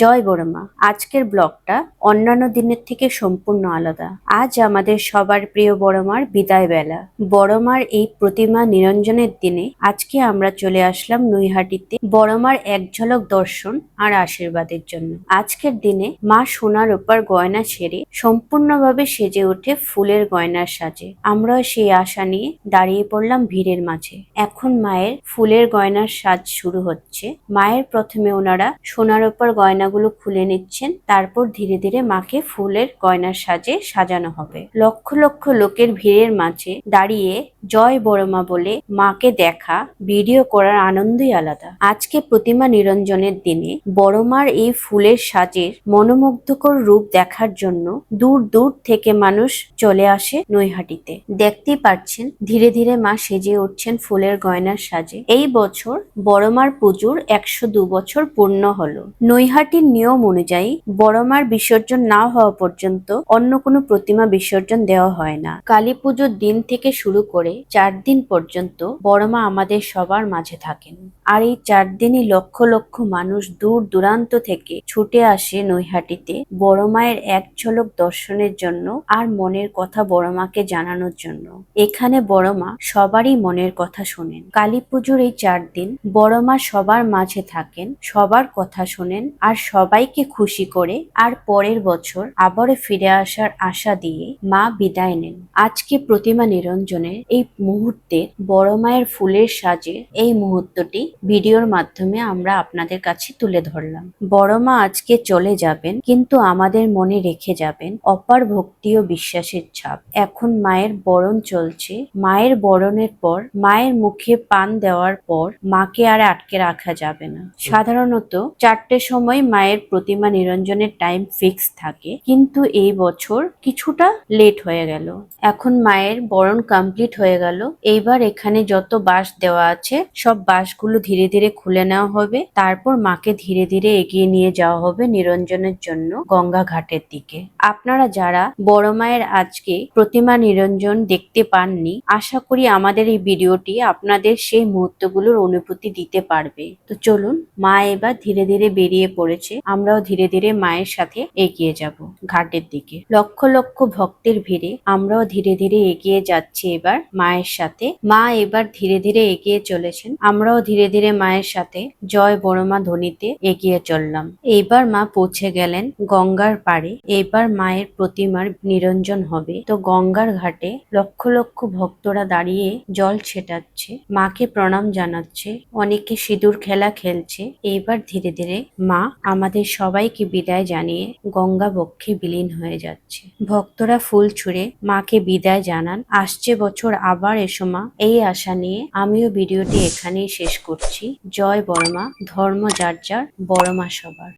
জয় বড়মা, আজকের ব্লগটা অন্যান্য দিনের থেকে সম্পূর্ণ আলাদা। আজ আমাদের সবার প্রিয় বড়মার বিদায় বেলা বড়মার এই প্রতিমা নিরঞ্জনের দিনে আজকে আমরা চলে আসলাম নৈহাটিতে বড়মার এক ঝলক দর্শন আর আশীর্বাদের জন্য। আজকের দিনে মা সোনার উপর গয়না ছেড়ে সম্পূর্ণভাবে সেজে ওঠে ফুলের গয়নার সাজে। আমরা সেই আশা নিয়ে দাঁড়িয়ে পড়লাম ভিড়ের মাঝে। এখন মায়ের ফুলের গয়নার সাজ শুরু হচ্ছে। মায়ের প্রথমে ওনারা সোনার উপর গয়নাগুলো খুলে নিচ্ছেন। তারপর ধীরে ধীরে মাকে ফুলের গয়নার সাজে সাজানো হবে। লক্ষ লক্ষ লোকের ভিড়ের মাঝে দাঁড়িয়ে জয় বড়মা বলে মাকে দেখা, ভিডিও করার আনন্দই আলাদা। আজকে প্রতিমা নিরঞ্জনের দিনে বড়মার এই ফুলের সাজের মনোমুগ্ধকর রূপ দেখার জন্য দূর দূর থেকে মানুষ চলে আসে নৈহাটিতে। দেখতেই পাচ্ছেন ধীরে ধীরে মা সেজে উঠছেন ফুলের গয়নার সাজে। এই বছর বড়মার পুজোর একশো বছর পূর্ণ হলো। নৈহাটির নিয়ম অনুযায়ী বড়মার বিসর্জন না হওয়া পর্যন্ত অন্য কোনো প্রতিমা বিসর্জন দেওয়া হয় না। কালী পুজোর দিন থেকে শুরু করে চার দিন পর্যন্ত বড়মা আমাদের সবার মাঝে থাকেন। আর এই চার দিনই লক্ষ লক্ষ মানুষ দূর দূরান্ত থেকে ছুটে আসে নৈহাটিতে বড় মায়ের এক ঝলক দর্শনের জন্য আর মনের কথা বড় মাকে জানানোর জন্য। এখানে বড় মা সবারই মনের কথা শোনেন। কালী পুজোর এই চার দিন বড় মা সবার মাঝে থাকেন, সবার কথা শোনেন আর সবাইকে খুশি করে আর পরের বছর আবারও ফিরে আসার আশা দিয়ে মা বিদায় নেন। আজকে প্রতিমা নিরঞ্জনের এই মুহূর্তে বড় মায়ের ফুলের সাজে এই মুহূর্তটি ভিডিওর মাধ্যমে আমরা আপনাদের কাছে তুলে ধরলাম। বড় মা আজকে চলে যাবেন, কিন্তু আমাদের মনে রেখে যাবেন অপার ভক্তি ও বিশ্বাসের ছাপ। এখন মায়ের বরণ চলছে। মায়ের বরণের পর, মায়ের মুখে পান দেওয়ার পর মাকে আর আটকে রাখা যাবে না। সাধারণত চারটে সময় মায়ের প্রতিমা নিরঞ্জনের টাইম ফিক্স থাকে, কিন্তু এই বছর কিছুটা লেট হয়ে গেল। এখন মায়ের বরণ কমপ্লিট হয়ে গেল। এইবার এখানে যত বাঁশ দেওয়া আছে, সব বাঁশগুলো ধীরে ধীরে খুলে নেওয়া হবে। তারপর মাকে ধীরে ধীরে এগিয়ে নিয়ে যাওয়া হবে নিরঞ্জনের জন্য গঙ্গা ঘাটের দিকে। আপনারা যারা বড় মায়ের আজকে প্রতিমা নিরঞ্জন দেখতে পাননি, আশা করি আমাদের এই ভিডিওটি আপনাদের সেই মুহূর্তগুলোর অনুভূতি দিতে পারবে। তো চলুন, মা এবার ধীরে ধীরে বেরিয়ে পড়েছে। আমরাও ধীরে ধীরে মায়ের সাথে এগিয়ে যাব ঘাটের দিকে। লক্ষ লক্ষ ভক্তের ভিড়ে আমরাও ধীরে ধীরে এগিয়ে যাচ্ছি এবার মায়ের সাথে। মা এবার ধীরে ধীরে এগিয়ে চলেছেন। আমরাও ধীরে ধীরে মায়ের সাথে জয় বড়মা ধ্বনিতে এগিয়ে চললাম। এইবার মা পৌঁছে গেলেন গঙ্গার পাড়ে। এবার মায়ের প্রতিমার নিরঞ্জন হবে। তো গঙ্গার ঘাটে লক্ষ লক্ষ ভক্তরা দাঁড়িয়ে জল ছেটাচ্ছে। মাকে প্রণাম জানাচ্ছে। অনেকে সিঁদুর খেলা খেলছে। এইবার ধীরে ধীরে মা আমাদের সবাইকে বিদায় জানিয়ে গঙ্গা বক্ষে বিলীন হয়ে যাচ্ছে। ভক্তরা ফুল ছুঁড়ে মাকে বিদায় জানান। আসছে বছর আবার এসো মা। এই আশা নিয়ে আমিও ভিডিওটি এখানেই শেষ করছি। জয় বর্মা ধর্ম যার যার বড়মা সবার।